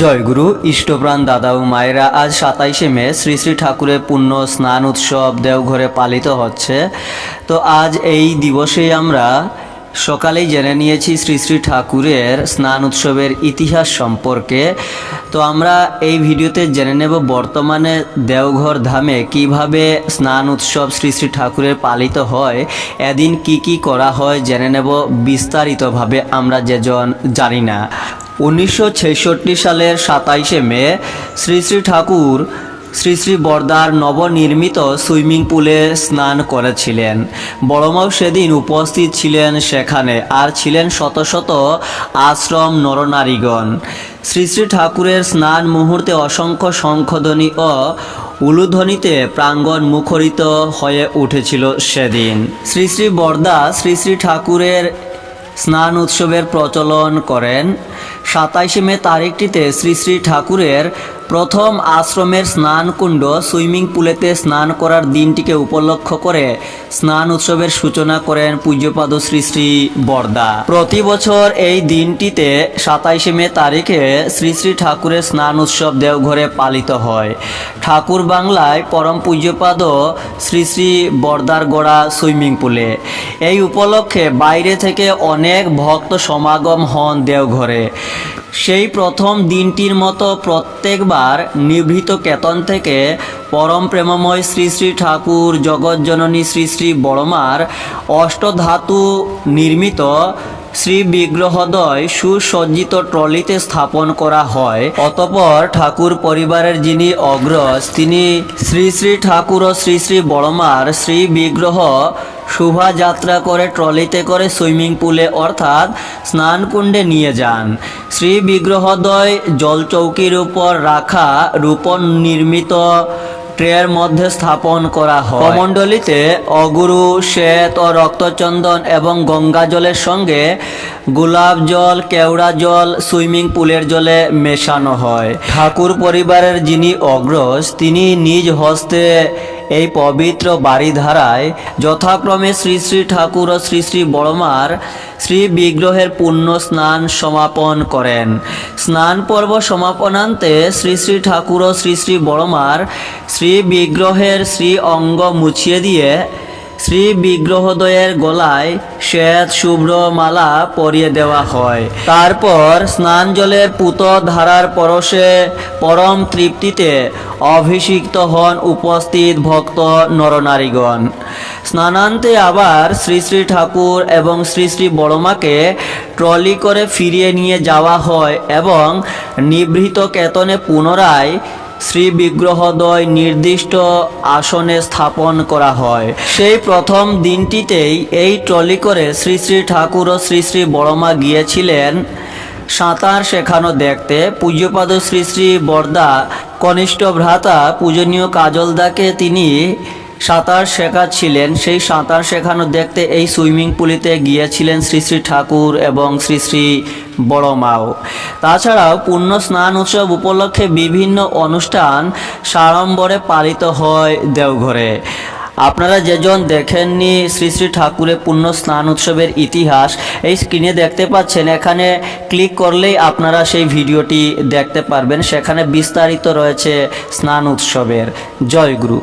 জয়গুরু ইষ্টপ্রাণ দাদা ও মায়েরা, আজ সাতাইশে মে, শ্রী শ্রী ঠাকুরের পুণ্য স্নান উৎসব দেওঘরে পালিত হচ্ছে। তো আজ এই দিবসে আমরা সকালেই জেনে নিয়েছি শ্রী শ্রী ঠাকুরের স্নান উৎসবের ইতিহাস সম্পর্কে। তো আমরা এই ভিডিওতে জেনে নেব বর্তমানে দেওঘর ধামে কীভাবে স্নান উৎসব শ্রী শ্রী ঠাকুরের পালিত হয়, এদিন কি কি করা হয় জেনে নেব বিস্তারিতভাবে, আমরা যেজন জানি না। উনিশশো ছেষট্টি সালের সাতাইশে মে, শ্রী শ্রী ঠাকুর শ্রী শ্রী বর্দার নবনির্মিত সুইমিং পুলে স্নান করেছিলেন। বড়মাও সেদিন উপস্থিত ছিলেন সেখানে আর ছিলেন শত শত আশ্রম নরনারীগণ। শ্রী শ্রী ঠাকুরের স্নান মুহূর্তে অসংখ্য শঙ্খধ্বনি ও উলুধ্বনিতে প্রাঙ্গণ মুখরিত হয়ে উঠেছিল সেদিন। শ্রী শ্রী বর্দা শ্রী শ্রী ঠাকুরের স্নান উৎসবের প্রচলন করেন। সাতাইশে মে তারিখটিতে শ্রী শ্রী ঠাকুরের প্রথম আশ্রমের স্নান কুণ্ড সুইমিং পুলেতে স্নান করার দিনটিকে উপলক্ষ করে স্নান উৎসবের সূচনা করেন পূজ্যপাদ শ্রী শ্রী বর্দা। প্রতি বছর এই দিনটিতে সাতাইশে মে তারিখে শ্রী শ্রী ঠাকুরের স্নান উৎসব দেওঘরে পালিত হয়। ঠাকুর বাংলায় পরম পূজ্যপাদ শ্রী শ্রী বর্দার গোড়া সুইমিং পুলে। এই উপলক্ষে বাইরে থেকে অনেক ভক্ত সমাগম হন দেওঘরে। সেই প্রথম দিনটির মতো প্রত্যেকবার নিভৃত কেতন থেকে পরম প্রেমময় শ্রী শ্রী ঠাকুর জগজ্জননী শ্রী শ্রী বড়মার অষ্টধাতু নির্মিত শ্রী বিগ্রহদয় সুসজ্জিত ট্রলিতে স্থাপন করা হয়। অতপর ঠাকুর পরিবারের যিনি অগ্রজ, তিনি শ্রী শ্রী ঠাকুর ও শ্রী শ্রী বড়মার শ্রী বিগ্রহ শোভাযাত্রা করে ট্রলিতে করে সুইমিং পুলে অর্থাৎ স্নানকুণ্ডে নিয়ে যান। শ্রী বিগ্রহদ্বয় জলচৌকির উপর রাখা রূপন নির্মিত ট্রের মধ্যে স্থাপন করা হয়। কমণ্ডলিতে অগুরু, শ্বেত ও রক্তচন্দন এবং গঙ্গা জলের সঙ্গে গোলাপ জল, কেওড়া জল, সুইমিং পুলের জলে মেশানো হয়। ঠাকুর পরিবারের যিনি অগ্রজ, তিনি নিজ হস্তে এই পবিত্র বাড়িধারায় যথাক্রমে শ্রী শ্রী ঠাকুর ও শ্রী শ্রী বড়মার শ্রী বিগ্রহের পুণ্য স্নান সমাপন করেন। স্নান পর্ব সমাপনান্তে শ্রী শ্রী ঠাকুর ও শ্রী শ্রী বড়মার শ্রী বিগ্রহের শ্রী অঙ্গ মুছিয়ে দিয়ে শ্রী বিগ্রহদয়ের গলায় শ্বেত শুভ্র মালা পরিয়ে দেওয়া হয়। তারপর স্নান জলের পুত ধারার পরশে পরম তৃপ্তিতে অভিষিক্ত হন উপস্থিত ভক্ত নরনারীগণ। স্নানান্তে আবার শ্রী শ্রী ঠাকুর এবং শ্রী শ্রী বড়মাকে ট্রলি করে ফিরিয়ে নিয়ে যাওয়া হয় এবং নিভৃত কেতনে পুনরায় শ্রী বিগ্রহদ্বয় নির্দিষ্ট আসনে স্থাপন করা হয়। সেই প্রথম দিনটিতেই এই ট্রলি করে শ্রী শ্রী ঠাকুর ও শ্রী শ্রী বড়মা গিয়েছিলেন সাঁতার শেখানো দেখতে। পূজ্যপাদ শ্রী শ্রী বর্দা কনিষ্ঠ ভ্রাতা, পূজনীয় কাজলদাকে তিনি সাঁতার শেখাচ্ছিলেন। সেই সাঁতার শেখানো দেখতে এই সুইমিং পুলিতে গিয়েছিলেন শ্রী শ্রী ঠাকুর এবং শ্রী শ্রী বড় মাও তাছাড়াও পূর্ণ স্নান উৎসব উপলক্ষে বিভিন্ন অনুষ্ঠান সাড়ম্বরে পালিত হয় দেওঘরে। আপনারা যেজন দেখেননি শ্রী শ্রী ঠাকুরের পূর্ণ স্নান উৎসবের ইতিহাস, এই স্ক্রিনে দেখতে পাচ্ছেন। এখানে ক্লিক করলেই আপনারা সেই ভিডিওটি দেখতে পারবেন। সেখানে বিস্তারিত রয়েছে স্নান উৎসবের জয় গুরু